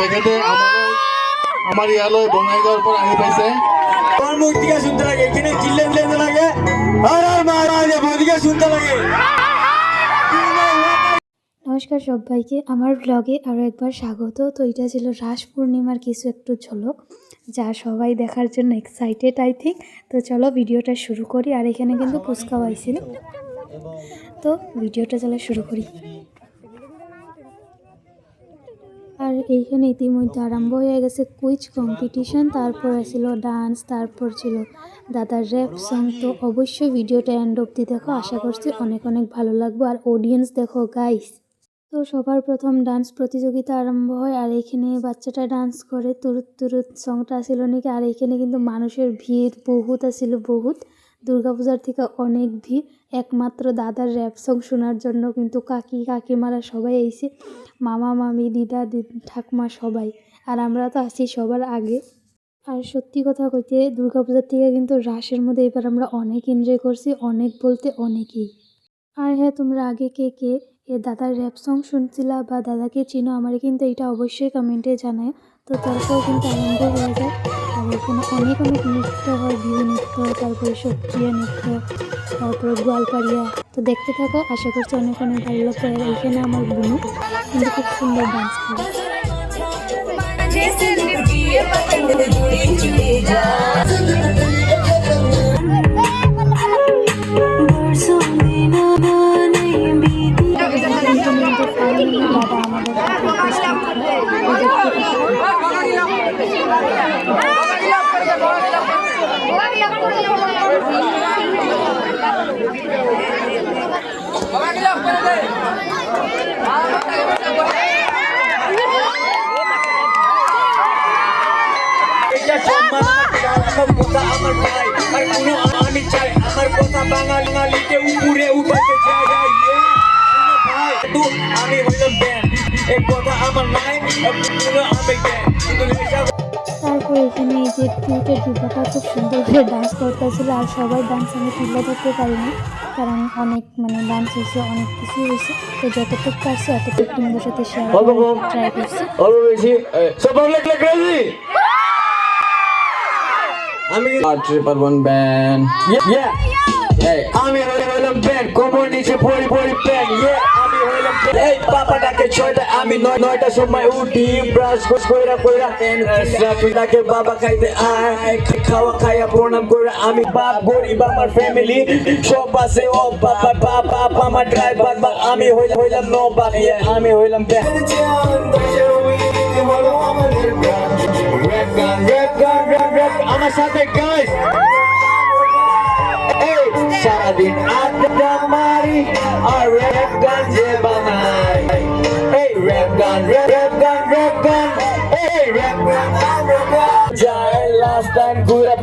তেখেতে আমাৰ আমাৰ ইয়ালৈ বঙাইগাঁৱৰ পৰা আহি পাইছে। আমার দিকে শুনতে লাগে এখানে চিল্লে চিল্লে লাগে। আর আর মা মা শুনতে লাগে। নমস্কার সবাইকে আমার ব্লগে আরও একবার স্বাগত। তো এটা ছিল রাস পূর্ণিমার কিছু একটু ঝলক যা সবাই দেখার জন্য এক্সাইটেড আই থিঙ্ক তো চলো ভিডিওটা শুরু করি আর এখানে কিন্তু ফুচকাও আইছিল। তো ভিডিওটা চলো শুরু করি। আর এইখানে ইতিমধ্যে আরম্ভ হয়ে গেছে কুইজ কম্পিটিশন তারপর ছিল ডান্স তারপর ছিল দাদার র্যাপ সং তো অবশ্যই ভিডিওটা এন্ড অব্দি দেখো, আশা করছি অনেক অনেক ভালো লাগবে। আর অডিয়েন্স দেখো গাইস তো সবার প্রথম ডান্স প্রতিযোগিতা আরম্ভ হয়, আর এখানে বাচ্চাটা ডান্স করে। তুরুত তুরুত সংটা আসিল নাকি? আর এখানে কিন্তু মানুষের ভিড় বহুত আসিল বহুত। দুর্গাপূজার থেকে অনেক ভিড়। একমাত্র দাদার র্যাপ সং শোনার জন্য কিন্তু কাকি, কাকিমারা সবাই এসে মামা, মামি, দিদা ঠাকুমা সবাই। আর আমরা তো আসি সবার আগে। আর সত্যি কথা কইতে, দুর্গাপূজার থেকে কিন্তু রাসের মধ্যে এবার আমরা অনেক এনজয় করছি, অনেক বলতে অনেকেই। আর হ্যাঁ তোমরা আগে কে কে এ দাদার র্যাপ সং শুনছিলা বা দাদাকে চিনো, আমার কিন্তু এটা অবশ্যই কমেন্টে জানায়। তো তারপর কিন্তু আনন্দ হয়ে যায়। আর এখানে অনেক অনেক নৃত্য হয়, বিহু নৃত্য, তারপরে সক্রিয় নৃত্য, তারপরে গোয়ালপাড়িয়া। তো দেখতে থাকো, আশা করছি অনেক অনেক ভালো লাগবে আর এখানে আমার বোনও কিন্তু খুব সুন্দর ডান্স করে। সম্মান আমার কথা আমার ভাই আর কোনো আমি চাই আমার কথা বাঙালি বাঙালিকে উপরে উঠাতে চাই ভাই ভাই তো আমি হইলাম তারপর এখানে এই যে টিউটের দুপাটা খুব সুন্দর করে ডান্স করতেছিল আর সবাই ডান্স আমি তুলে ধরতে পারিনি কারণ অনেক মানে ডান্স হয়েছে অনেক কিছু হয়েছে। তো যতটুকু পারছি অতটুকু টিমদের সাথে শেয়ার ট্রাই করছি। আমি ওয়ান ব্যান্ড আমি হইলাম ব্যান্ড কোমর নিচে পড়ি পড়ি প্যান এই পাপাটাকে ছয়টা, আমি নয়, নয়টা সময় উঠি ব্রাশ কইরা কইরা বাবা খাইতে আয় খাওয়া খাইয়া প্রণাম করে আমি বাপ, গরিব, আমার ফ্যামিলি সব আছে, ও বাবা, বাপ বাপ, আমার আমি হইলাম নো বাপ আমি হইলাম আমার সাথে গাইস সারাদিন আড্ডা মারি, আর র্যাপ গান যে rap gun, rap, rap gun, rap gun. Hey, rap gun, I'm rap gun. Giant last time, good